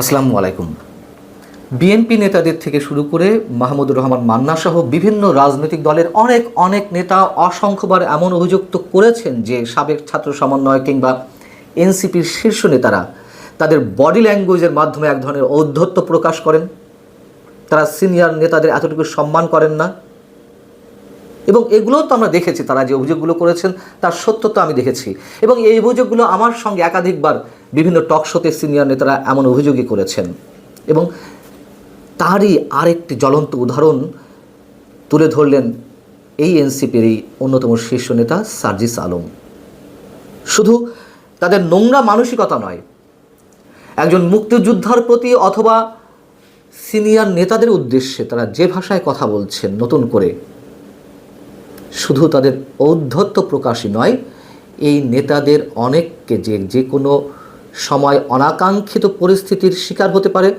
আসসালামু আলাইকুম। বিএনপি নেতাদের থেকে শুরু করে মাহমুদুর রহমান মান্না সহ বিভিন্ন রাজনৈতিক দলের অনেক অনেক নেতা অসংখ্যবার এমন অভিযোগ তো করেছেন যে সাবেক ছাত্র সমন্বয় কিংবা এনসিপির শীর্ষ নেতারা তাদের বডি ল্যাঙ্গুয়েজের মাধ্যমে এক ধরনের ঔদ্ধত্য প্রকাশ করেন। তারা সিনিয়র নেতাদের এতটুকু সম্মান করেন না। এবং এগুলোও তো আমরা দেখেছি, তারা যে অভিযোগগুলো করেছেন তার সত্যতা আমি দেখেছি। এবং এই অভিযোগগুলো আমার সঙ্গে একাধিকবার বিভিন্ন টক শোতে সিনিয়র নেতারা এমন অভিযোগই করেছেন। এবং তারই আরেকটি জ্বলন্ত উদাহরণ তুলে ধরলেন এই এনসিপির এই অন্যতম শীর্ষ নেতা সার্জিস আলম। শুধু তাদের নোংরা মানসিকতা নয়, একজন মুক্তিযোদ্ধার প্রতি অথবা সিনিয়র নেতাদের উদ্দেশ্যে তারা যে ভাষায় কথা বলছেন নতুন করে, শুধু তাদের ঔদ্ধত্য প্রকাশই নয়, এই নেতাদের অনেককে যে যে কোনো সময় অনাকাঙ্ক্ষিত পরিস্থিতির শিকার হতে পারে।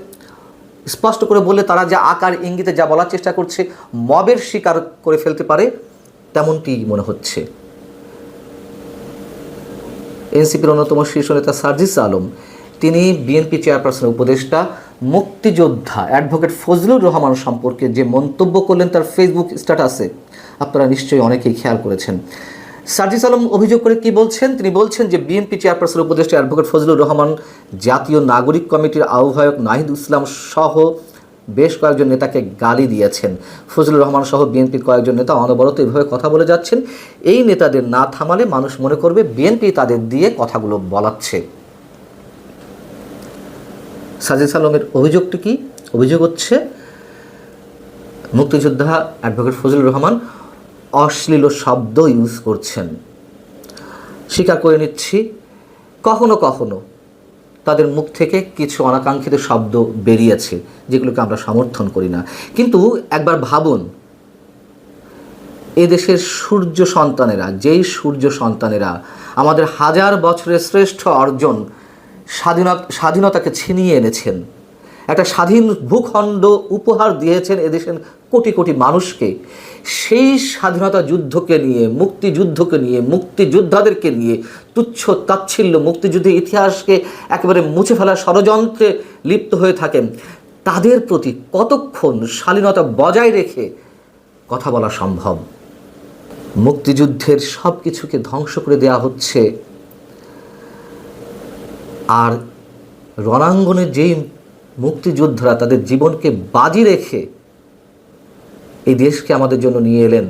স্পষ্ট করে বললে তারা যা আকার ইঙ্গিতে যা বলার চেষ্টা করছে, মবের শিকার করে ফেলতে পারে, তেমনটি মনে হচ্ছে। এনসিপির অন্যতম শীর্ষ নেতা সার্জিস আলম, তিনি বিএনপি চেয়ারপারসনের উপদেষ্টা, মুক্তিযোদ্ধা অ্যাডভোকেট ফজলুর রহমান সম্পর্কে যে মন্তব্য করলেন তার ফেসবুক স্ট্যাটাসে, আপনারা নিশ্চয়ই অনেকেই খেয়াল করেছেন। সার্জিস আলম অভিযোগ করে কি বলছেন? তিনি বলছেন যে বিএনপি চেয়ারপারসনের উপদেষ্টা অ্যাডভোকেট ফজলুর রহমান, জাতীয় নাগরিক কমিটির আহ্বায়ক নাহিদ ইসলাম সহ বেশ কয়েকজন নেতাকে গালি দিয়েছেন। ফজলুর রহমান সহ বিএনপির কয়েকজন নেতা অনবরত এভাবে কথা বলে যাচ্ছেন। এই নেতাদের না থামালে মানুষ মনে করবে বিএনপি তাদের দিয়ে কথাগুলো বলাচ্ছে। সাজিদ আলমের অভিযোগটি কি? অভিযোগ হচ্ছে, মুক্তিযোদ্ধা অ্যাডভোকেট ফজলুর রহমান অশ্লীল শব্দ ইউজ করছেন। স্বীকার করে নিচ্ছি, কখনো কখনো তাদের মুখ থেকে কিছু অনাকাঙ্ক্ষিত শব্দ বেরিয়েছে, যেগুলোকে আমরা সমর্থন করি না। কিন্তু একবার ভাবুন, এদেশের সূর্য সন্তানেরা, যেই সূর্য সন্তানেরা আমাদের হাজার বছরের শ্রেষ্ঠ অর্জন স্বাধীনতা, স্বাধীনতাকে ছিনিয়ে এনেছেন, একটা স্বাধীন ভূখণ্ড উপহার দিয়েছেন এদেশের কোটি কোটি মানুষকে সেই স্বাধীনতা যুদ্ধকে নিয়ে, মুক্তিযুদ্ধকে নিয়ে, মুক্তিযোদ্ধাদেরকে নিয়ে, তুচ্ছ তাচ্ছিল্য মুক্তিযুদ্ধের ইতিহাসকে একেবারে মুছে ফেলার ষড়যন্ত্রে লিপ্ত হয়ে থাকেন। তাদের প্রতি কতক্ষণ শালীনতা বজায় রেখে কথা বলা সম্ভব? মুক্তিযুদ্ধের সব কিছুকে ধ্বংস করে দেওয়া হচ্ছে। আর রণাঙ্গনে যেই মুক্তিযোদ্ধারা তাদের জীবনকে বাজি রেখে এই দেশকে আমাদের জন্য নিয়ে এলেন।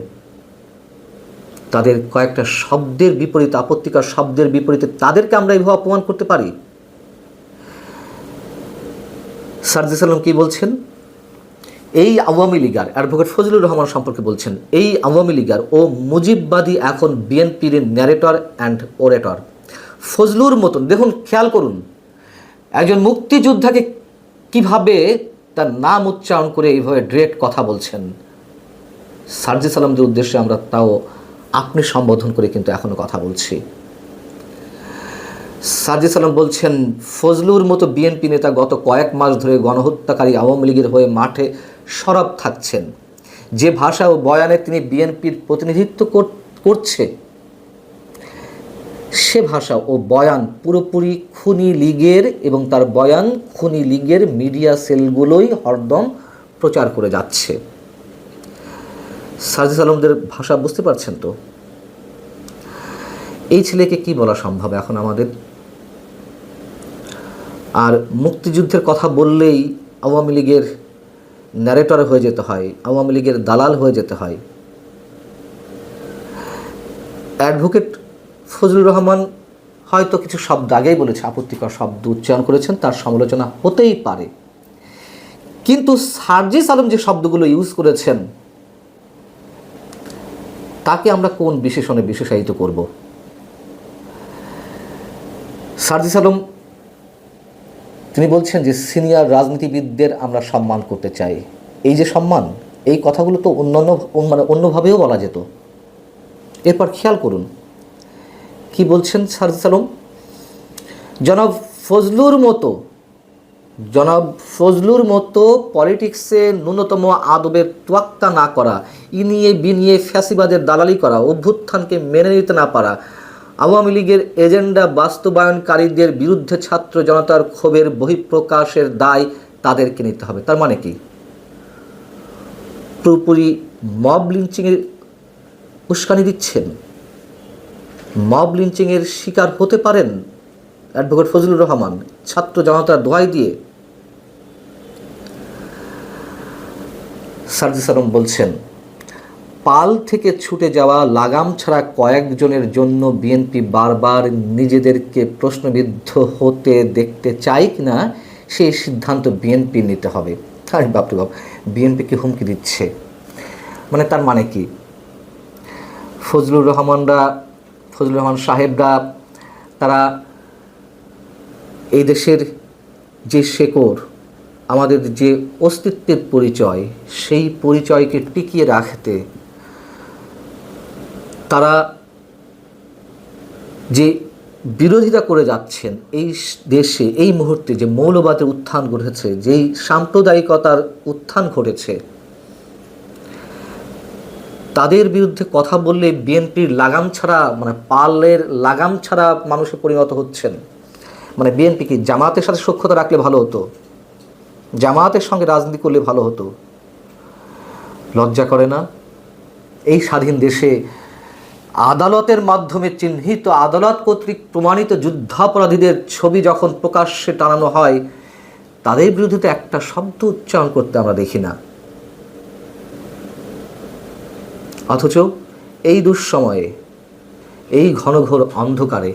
তাদের কয়েকটা শব্দের বিপরীতে, আপত্তিকর শব্দের বিপরীতে তাদেরকে আমরা এইভাবে অপমান করতে পারি? সার্জিস আলম কি বলছেন? এই আওয়ামী লীগার অ্যাডভোকেট ফজলুর রহমান সম্পর্কে বলছেন, এই আওয়ামী লীগার ও মুজিববাদী এখন বিএনপির ন্যারেটর অ্যান্ড ওরেটর ফজলুর মতন, দেখুন, খেয়াল করুন, একজন মুক্তিযোদ্ধাকে কীভাবে তার নাম উচ্চারণ করে এইভাবে ডিরেক্ট কথা বলছেন? সার্জিস আলমদের উদ্দেশ্যে আমরা তাও আপনি সম্বোধন করে কিন্তু এখনও কথা বলছি। সার্জিস আলম বলছেন, ফজলুর মতো বিএনপি নেতা গত কয়েক মাস ধরে গণহত্যাকারী আওয়ামী লীগের হয়ে মাঠে সরব থাকছেন। যে ভাষা ও বয়ানে তিনি বিএনপির প্রতিনিধিত্ব কর- করছে, সে ভাষা ও বয়ান পুরোপুরি খুনি লীগের এবং তার বয়ান খুনি লীগের মিডিয়া সেলগুলোই হরদম প্রচার করে যাচ্ছে। সাজিদ আলমদের ভাষা বুঝতে পারছেন তো? এই ছেলেকে কি বলা সম্ভব এখন আমাদের? আর মুক্তিযুদ্ধের কথা বললেই আওয়ামী লীগের ন্যারেটর হয়ে যেতে হয়, আওয়ামী লীগের দালাল হয়ে যেতে হয়। অ্যাডভোকেট ফজলুর রহমান হয়তো কিছু শব্দ আগেই বলেছে, আপত্তিকর শব্দ উচ্চারণ করেছেন, তার সমালোচনা হতেই পারে। কিন্তু সার্জিস আলম যে শব্দগুলো ইউজ করেছেন তাকে আমরা কোন বিশেষণে বিশেষায়িত করব? সার্জিস আলম, তিনি বলছেন যে সিনিয়র রাজনীতিবিদদের আমরা সম্মান করতে চাই। এই যে সম্মান, এই কথাগুলো তো অন্যান্য মানে অন্যভাবেও বলা যেত। এরপর খেয়াল করুন, কি বলছেন সার্জিস আলম? জনাব ফজলুর মতো জনাব ফজলুর মতো পলিটিক্সে ন্যূনতম আদবের তোয়াক্কা না করা ই ইনিয়ে বিনিয়ে ফ্যাসিবাদের দালালি করা, অভ্যুত্থানকে মেনে নিতে না পারা, আওয়ামী লীগের এজেন্ডা বাস্তবায়নকারীদের বিরুদ্ধে ছাত্র জনতার ক্ষোভের বহিঃপ্রকাশের দায় তাদেরকে নিতে হবে। তার মানে কি? পুরোপুরি মব লিঞ্চিংয়ের উস্কানি দিচ্ছেন? মব লিঞ্চিংয়ের শিকার হতে পারেন? অ্যাডভোকেট ফজলুর রহমান, ছাত্র জনতার দোয়াই দিয়ে সার্জিস আলম বলছেন, পাল থেকে ছুটে যাওয়া লাগাম ছাড়া কয়েকজনের জন্য বিএনপি বারবার নিজেদেরকে প্রশ্নবিদ্ধ হতে দেখতে চাই কিনা সেই সিদ্ধান্ত বিএনপি নিতে হবে। আরে বাপরে বাপ বিএনপিকে হুমকি দিচ্ছে? মানে তার মানে কি? ফজলুর রহমানরা, ফজলুর রহমান সাহেবরা, তারা এই দেশের যে শেকড় আমাদের যে অস্তিত্বের পরিচয়, সেই পরিচয়কে টিকিয়ে রাখতে তারা যে বিরোধিতা করে যাচ্ছেন এই দেশে, এই মুহূর্তে যে মৌলবাদের উত্থান ঘটেছে, যেই সাম্প্রদায়িকতার উত্থান ঘটেছে, তাদের বিরুদ্ধে কথা বললে বিএনপির লাগাম ছাড়া মানে পালের লাগাম ছাড়া মানুষে পরিণত হচ্ছেন। মানে বিএনপি কি জামাতের সাথে সক্ষতা রাখলে ভালো হতো? জামাতের সঙ্গে রাজনীতি করলে ভালো হতো। লজ্জা করে না? এই স্বাধীন দেশে আদালতের মাধ্যমে চিহ্নিত আদালত কর্তৃক প্রমাণিত যুদ্ধাপরাধীদের ছবি যখন প্রকাশ্যে টানানো হয়, তাদের বিরুদ্ধে তো একটা শব্দ উচ্চারণ করতে আমরা দেখি না। অথচ এই দুঃসময়ে, এই ঘনঘোর অন্ধকারে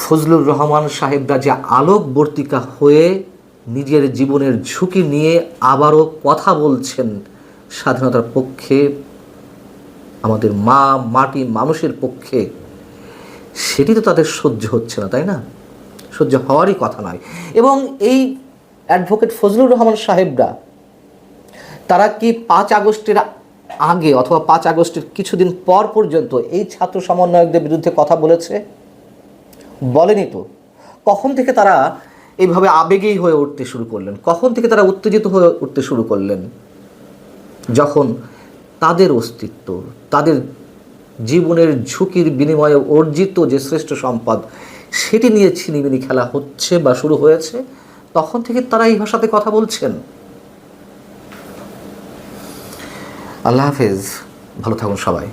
ফজলুর রহমান সাহেবরা যে আলোকবর্তিকা হয়ে নিজের জীবনের ঝুঁকি নিয়ে আবারও কথা বলছেন স্বাধীনতার পক্ষে, আমাদের মা, মাটি, মানুষের পক্ষে। সেটি তো তাদের সহ্য হচ্ছে না, তাই না? সহ্য হওয়ারই কথা নয়। এবং এই অ্যাডভোকেট ফজলুর রহমান সাহেবরা, তারা কি পাঁচ আগস্টের আগে অথবা পাঁচ আগস্টের কিছুদিন পর পর্যন্ত এই ছাত্র সমন্বয়কদের বিরুদ্ধে কথা বলেছে? বলেনি তো? কখন থেকে তারা এইভাবে আবেগেই হয়ে উঠতে শুরু করলেন। কখন থেকে তারা উত্তেজিত হয়ে উঠতে শুরু করলেন? যখন তাদের অস্তিত্ব, তাদের জীবনের ঝুঁকির বিনিময়ে অর্জিত যে শ্রেষ্ঠ সম্পদ, সেটি নিয়ে ছিনিমিনি খেলা হচ্ছে বা শুরু হয়েছে, তখন থেকে তারা এই ভাষাতে কথা বলছেন। আল্লাহ হাফেজ, ভালো থাকুন সবাই।